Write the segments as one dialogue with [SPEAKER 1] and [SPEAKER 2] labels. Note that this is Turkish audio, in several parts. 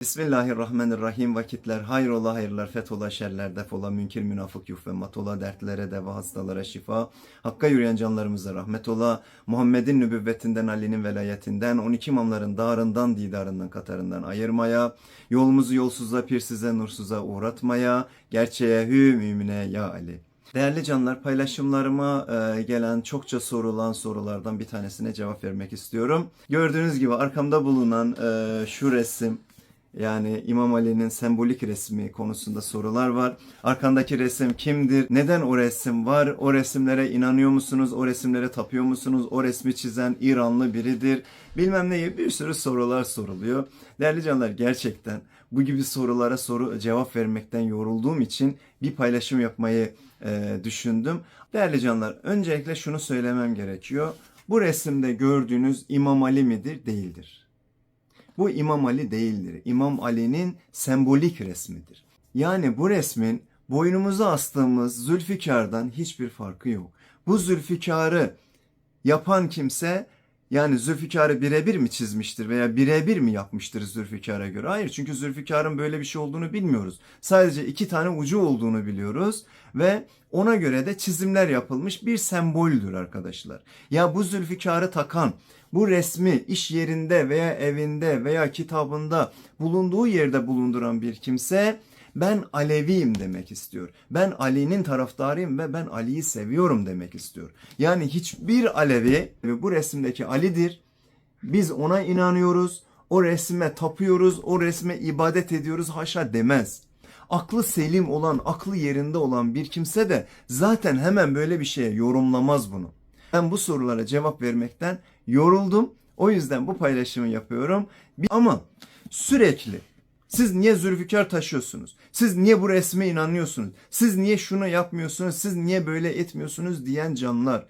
[SPEAKER 1] Bismillahirrahmanirrahim. Vakitler hayrola hayırlar, fethola şerler, defola, münkir münafık yuf ve matola, dertlere deva, hastalara şifa, hakka yürüyen canlarımıza rahmet ola, Muhammed'in nübüvvetinden, Ali'nin velayetinden, 12 imamların darından, didarından, katarından ayırmaya, yolumuzu yolsuza, pirsize, nursuza uğratmaya, gerçeğe hü mümine ya Ali. Değerli canlar paylaşımlarıma e, gelen çokça sorulan sorulardan bir tanesine cevap vermek istiyorum. Gördüğünüz gibi arkamda bulunan e, şu resim yani İmam Ali'nin sembolik resmi konusunda sorular var. Arkandaki resim kimdir? Neden o resim var? O resimlere inanıyor musunuz? O resimlere tapıyor musunuz? O resmi çizen İranlı biridir. Bilmem ne gibi bir sürü sorular soruluyor. Değerli canlar gerçekten bu gibi sorulara soru cevap vermekten yorulduğum için bir paylaşım yapmayı e, düşündüm. Değerli canlar öncelikle şunu söylemem gerekiyor. Bu resimde gördüğünüz İmam Ali midir? Değildir. Bu İmam Ali değildir. İmam Ali'nin sembolik resmidir. Yani bu resmin boynumuza astığımız Zülfikar'dan hiçbir farkı yok. Bu Zülfikar'ı yapan kimse yani Zülfikar'ı birebir mi çizmiştir veya birebir mi yapmıştır Zülfikar'a göre? Hayır çünkü Zülfikar'ın böyle bir şey olduğunu bilmiyoruz. Sadece iki tane ucu olduğunu biliyoruz ve ona göre de çizimler yapılmış bir semboldür arkadaşlar. Ya bu Zülfikar'ı takan, bu resmi iş yerinde veya evinde veya kitabında bulunduğu yerde bulunduran bir kimse ben Aleviyim demek istiyor. Ben Ali'nin taraftarıyım ve ben Ali'yi seviyorum demek istiyor. Yani hiçbir Alevi ve bu resimdeki Ali'dir. Biz ona inanıyoruz. O resme tapıyoruz. O resme ibadet ediyoruz. Haşa demez. Aklı selim olan, aklı yerinde olan bir kimse de zaten hemen böyle bir şeye yorumlamaz bunu. Ben bu sorulara cevap vermekten yoruldum. O yüzden bu paylaşımı yapıyorum. Ama sürekli siz niye Zülfikar taşıyorsunuz? Siz niye bu resme inanıyorsunuz? Siz niye şunu yapmıyorsunuz? Siz niye böyle etmiyorsunuz diyen canlar.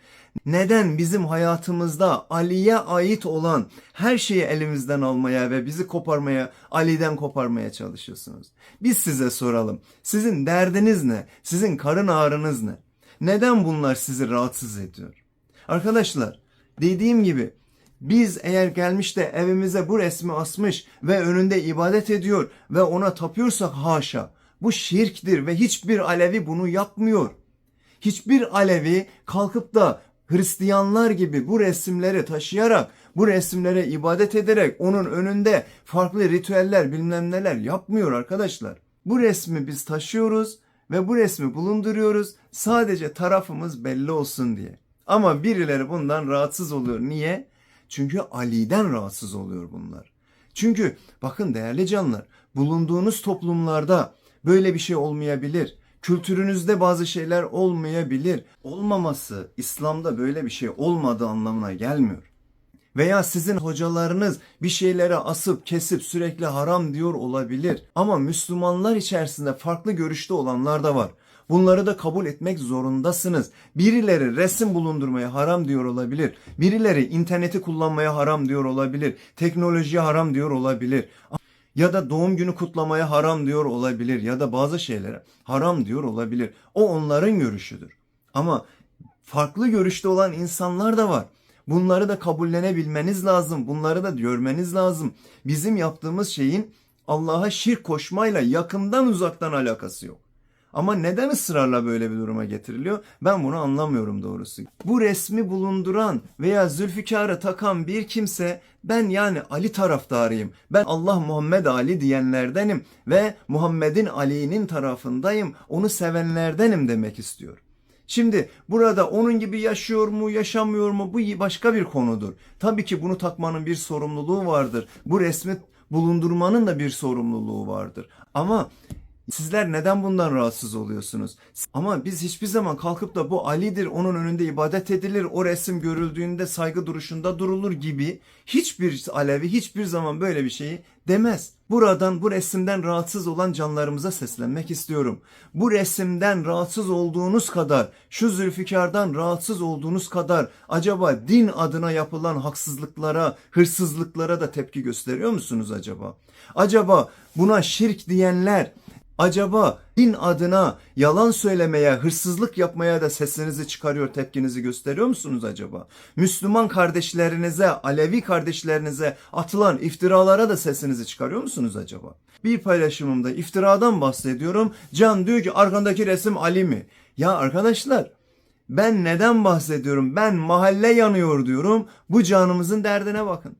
[SPEAKER 1] Neden bizim hayatımızda Ali'ye ait olan her şeyi elimizden almaya ve bizi koparmaya, Ali'den koparmaya çalışıyorsunuz? Biz size soralım. Sizin derdiniz ne? Sizin karın ağrınız ne? Neden bunlar sizi rahatsız ediyor? Arkadaşlar dediğim gibi biz eğer gelmiş de evimize bu resmi asmış ve önünde ibadet ediyor ve ona tapıyorsak haşa bu şirktir ve hiçbir Alevi bunu yapmıyor. Hiçbir Alevi kalkıp da Hristiyanlar gibi bu resimleri taşıyarak, bu resimlere ibadet ederek onun önünde farklı ritüeller bilmem neler yapmıyor arkadaşlar. Bu resmi biz taşıyoruz ve bu resmi bulunduruyoruz sadece tarafımız belli olsun diye. Ama birileri bundan rahatsız oluyor. Niye? Çünkü Ali'den rahatsız oluyor bunlar. Çünkü bakın değerli canlar bulunduğunuz toplumlarda böyle bir şey olmayabilir. Kültürünüzde bazı şeyler olmayabilir. Olmaması İslam'da böyle bir şey olmadığı anlamına gelmiyor. Veya sizin hocalarınız bir şeylere asıp kesip sürekli haram diyor olabilir. Ama Müslümanlar içerisinde farklı görüşte olanlar da var. Bunları da kabul etmek zorundasınız. Birileri resim bulundurmaya haram diyor olabilir. Birileri interneti kullanmaya haram diyor olabilir. Teknolojiye haram diyor olabilir. Ya da doğum günü kutlamaya haram diyor olabilir. Ya da bazı şeylere haram diyor olabilir. O onların görüşüdür. Ama farklı görüşte olan insanlar da var. Bunları da kabullenebilmeniz lazım. Bunları da görmeniz lazım. Bizim yaptığımız şeyin Allah'a şirk koşmayla yakından uzaktan alakası yok. Ama neden ısrarla böyle bir duruma getiriliyor? Ben bunu anlamıyorum doğrusu. Bu resmi bulunduran veya Zülfikar'ı takan bir kimse ben yani Ali taraftarıyım. Ben Allah Muhammed Ali diyenlerdenim ve Muhammed'in Ali'nin tarafındayım. Onu sevenlerdenim demek istiyor. Şimdi burada onun gibi yaşıyor mu, yaşamıyor mu bu başka bir konudur. Tabii ki bunu takmanın bir sorumluluğu vardır. Bu resmi bulundurmanın da bir sorumluluğu vardır. Ama Sizler neden bundan rahatsız oluyorsunuz? Ama biz hiçbir zaman kalkıp da bu Ali'dir, onun önünde ibadet edilir, o resim görüldüğünde saygı duruşunda durulur gibi hiçbir Alevi hiçbir zaman böyle bir şeyi demez. Buradan bu resimden rahatsız olan canlarımıza seslenmek istiyorum. Bu resimden rahatsız olduğunuz kadar, şu Zülfikar'dan rahatsız olduğunuz kadar acaba din adına yapılan haksızlıklara, hırsızlıklara da tepki gösteriyor musunuz acaba? Acaba buna şirk diyenler Acaba din adına yalan söylemeye, hırsızlık yapmaya da sesinizi çıkarıyor, tepkinizi gösteriyor musunuz acaba? Müslüman kardeşlerinize, Alevi kardeşlerinize atılan iftiralara da sesinizi çıkarıyor musunuz acaba? Bir paylaşımımda iftiradan bahsediyorum. Can diyor ki arkandaki resim Ali mi? Ya arkadaşlar ben neden bahsediyorum? Ben mahalle yanıyor diyorum. Bu canımızın derdine bakın.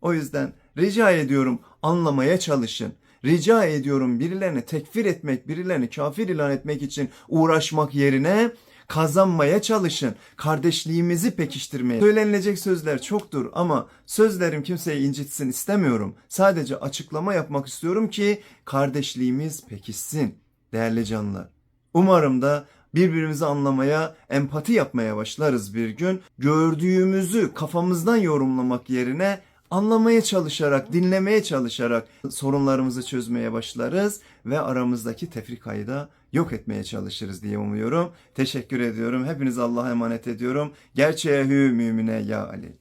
[SPEAKER 1] O yüzden rica ediyorum anlamaya çalışın. Rica ediyorum birilerini tekfir etmek, birilerini kafir ilan etmek için uğraşmak yerine kazanmaya çalışın. Kardeşliğimizi pekiştirmeye. Söylenilecek sözler çoktur ama sözlerim kimseyi incitsin istemiyorum. Sadece açıklama yapmak istiyorum ki kardeşliğimiz pekişsin değerli canlar. Umarım da birbirimizi anlamaya, empati yapmaya başlarız bir gün. Gördüğümüzü kafamızdan yorumlamak yerine anlamaya çalışarak, dinlemeye çalışarak sorunlarımızı çözmeye başlarız ve aramızdaki tefrikayı da yok etmeye çalışırız diye umuyorum. Teşekkür ediyorum. Hepinizi Allah'a emanet ediyorum. Gerçeğe hü mümine ya Ali.